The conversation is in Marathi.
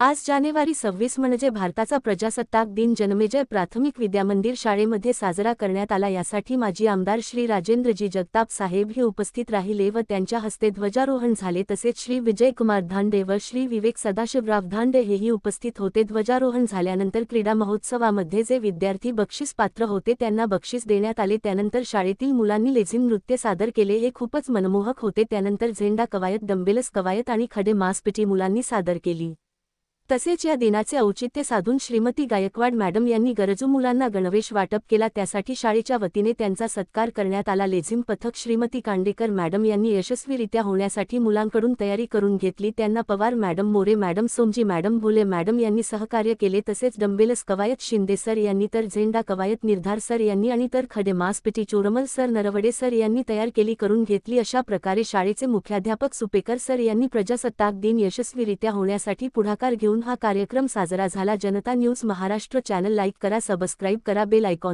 आज जानेवारी सव्वीस म्हणजे भारताचा प्रजासत्ताक दिन. जन्मेजय प्राथमिक विद्यामंदिर शाळेमध्ये साजरा करण्यात आला. यासाठी माजी आमदार श्री राजेंद्रजी जगताप साहेब हे उपस्थित राहिले व त्यांच्या हस्ते ध्वजारोहण झाले. तसेच श्री विजयकुमार धांडे व श्री विवेक सदाशिवराव धांडे हेही उपस्थित होते. ध्वजारोहण झाल्यानंतर क्रीडा महोत्सवामध्ये जे विद्यार्थी बक्षीस पात्र होते त्यांना बक्षीस देण्यात आले. त्यानंतर शाळेतील मुलांनी लेझिम नृत्य सादर केले. हे खूपच मनमोहक होते. त्यानंतर झेंडा कवायत डंबेलस कवायत आणि खडे मासपिटी मुलांनी सादर केली. तसेच या दिनाचे औचित्य साधून श्रीमती गायकवाड मॅडम यांनी गरजू मुलांना गणवेश वाटप केला. त्यासाठी शाळेच्या वतीने त्यांचा सत्कार करण्यात आला. लेझिम पथक श्रीमती कांडेकर मॅडम यांनी यशस्वीरित्या होण्यासाठी मुलांकडून तयारी करून घेतली. त्यांना Pawar madam More madam Somji madam Bhole madam यांनी सहकार्य केले. तसेच डंबेलस कवायत शिंदे सर यांनी तर झेंडा कवायत निर्धार सर यांनी आणि तर खडे मासपिटी चोरमल सर नरवडे सर यांनी तयार केली करून घेतली. अशा प्रकारे शाळेचे मुख्याध्यापक सुपेकर सर यांनी प्रजासत्ताक दिन यशस्वीरित्या होण्यासाठी पुढाकार घेऊन हा कार्यक्रम साजरा झाला. Janata news Maharashtra channel like करा सबस्क्राईब करा बेल आयकॉन